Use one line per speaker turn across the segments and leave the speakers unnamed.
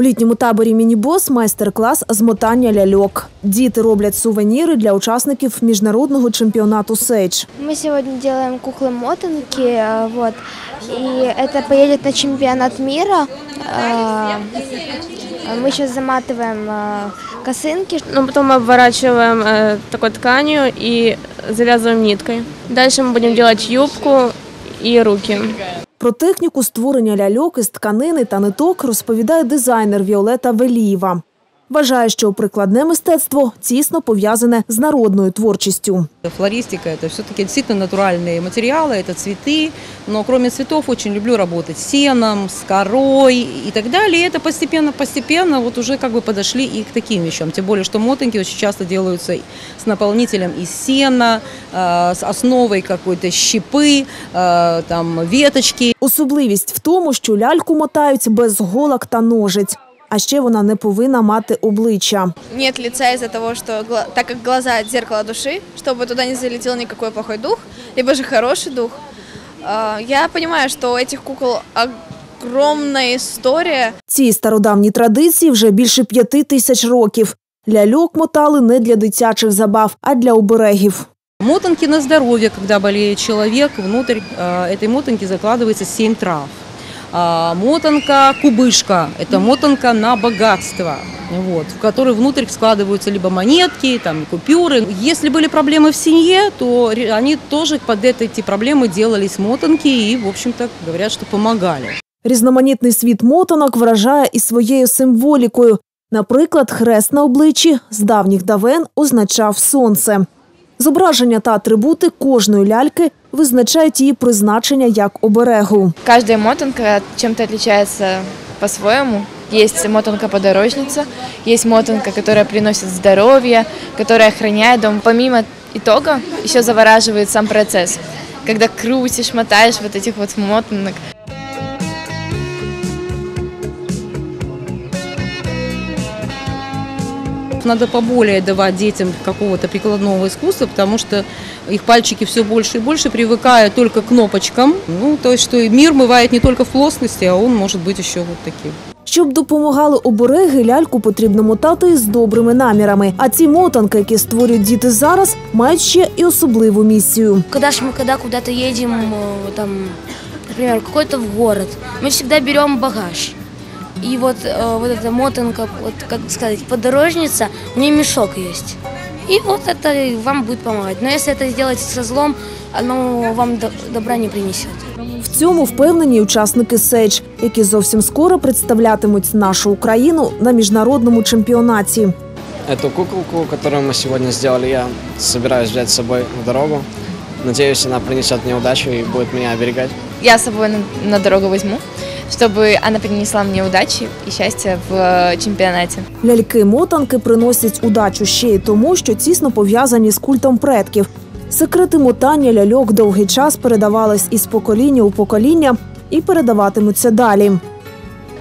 У літньому таборі Мінібос майстер-клас з мотання ляльок. Діти роблять сувеніри для учасників міжнародного чемпіонату Сейдж.
Мы сегодня делаем куклы-мотанки, э, вот, и это поедет на чемпионат мира. Э, Мы сейчас заматываем э, косынки.
Ну, потом мы обворачиваем э, такой тканью и завязываем ниткой. Дальше мы будем делать юбку и руки.
Про техніку створення ляльок із тканини та ниток розповідає дизайнер Віолета Велієва. Вважає, що прикладне мистецтво тісно пов'язане з народною творчістю.
Флористика – это все-таки действительно натуральные материалы, это цветы. Но кроме цветов очень люблю работать с сеном, с корой и так далее. И это постепенно-постепенно вот уже как бы подошли и к таким вещам. Тем более, что мотанки очень часто делаются с наполнителем из сена, э, с основой какой-то щепы, э, там, веточки.
Особливість в тому, що ляльку мотають без голок та ножиць. А ще вона не повинна мати обличчя.
нет лица из-за того, что гла- так как глаза – зеркало души, чтобы туда не залетел никакой плохой дух, либо же хороший дух. А, Я понимаю, что у этих кукол огромная история.
Цій стародавній традиції вже більше п'яти тисяч років. Ляльок мотали не для дитячих забав, а для оберегів.
Мотанки на здоровье, когда болеет человек, внутрь э, этой мотанки закладывается 7 трав. А, Мотанка кубышка – это мотанка на богатство, вот, в которой внутрь складываются либо монетки, там, купюры. Если были проблемы в семье, то ре- они тоже под это, эти проблемы делались мотанки и, в общем-то, говорят, что помогали.
Різноманітний світ мотанок вражає і своєю символікою. Наприклад, хрест на обличчі з давніх давен означав сонце. Зображення та атрибути кожної ляльки визначають її призначення як оберегу.
Кожна мотанка чем-то відрізняється по-своєму. Есть мотанка-подорожница, есть мотанка, которая приносит здоровье, которая охраняет дом. Помимо итога, еще завораживает сам процесс. Когда крутишь, мотаешь вот этих вот мотанок.
Надо поболее давать детям какого-то прикладного искусства, потому что их пальчики все больше и больше привыкают только к кнопочкам. Ну, то есть, что и мир бывает не только в плоскости, а он может быть еще вот таким.
Щоб допомагали обереги, ляльку потрібно мотати з добрими намірами. А ці мотанки, які створюють діти зараз, мають ще і особливу місію.
Когда ж мы когда куда-то едем, э, там, например, в какой-то в город, мы всегда берем багаж. И вот, э, вот эта мотанка, вот, как сказать, подорожница, у нее мешок есть. И вот это вам будет помогать. Но если это сделать со злом, оно вам до- добра не принесет.
В цьому впевнені учасники Сейдж, які зовсім скоро представлятимуть нашу Україну на міжнародному чемпіонаті.
Эту куколку, которую мы сегодня сделали, я собираюсь взять с собой в дорогу. Надеюсь, она принесет мне удачу и будет меня оберегать.
Я с собой на, на дорогу возьму, чтобы она принесла мне удачи и счастье в э, чемпионате.
Ляльки-мотанки приносять удачу ще й тому, що тісно пов'язані з культом предків. Секрети мотання ляльок довгий час передавались із покоління у покоління і передаватимуться далі.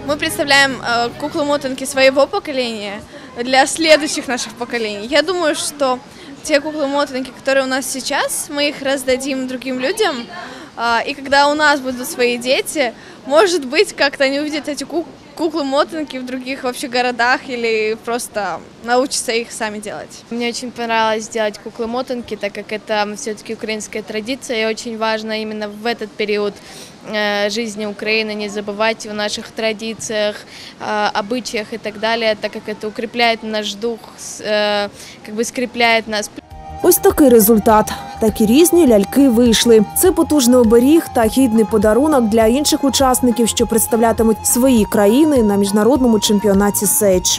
Мы представляем э, куклы-мотанки своего поколения для следующих наших поколений. Я думаю, что те куклы-мотанки, которые у нас сейчас, мы их раздадим другим людям. а, И когда у нас будут свои дети, может быть, как-то они увидят эти ку- куклы-мотанки в других вообще городах или просто научатся их сами делать.
Мне очень понравилось сделать куклы-мотанки, так как это все-таки украинская традиция, и очень важно именно в этот период э, жизни Украины не забывать о наших традициях, э, обычаях и так далее, так как это укрепляет наш дух, с- э, как бы скрепляет нас.
Ось такий результат. Такі різні ляльки вийшли. Це потужний оберіг та гідний подарунок для інших учасників, що представлятимуть свої країни на міжнародному чемпіонаті Сейдж.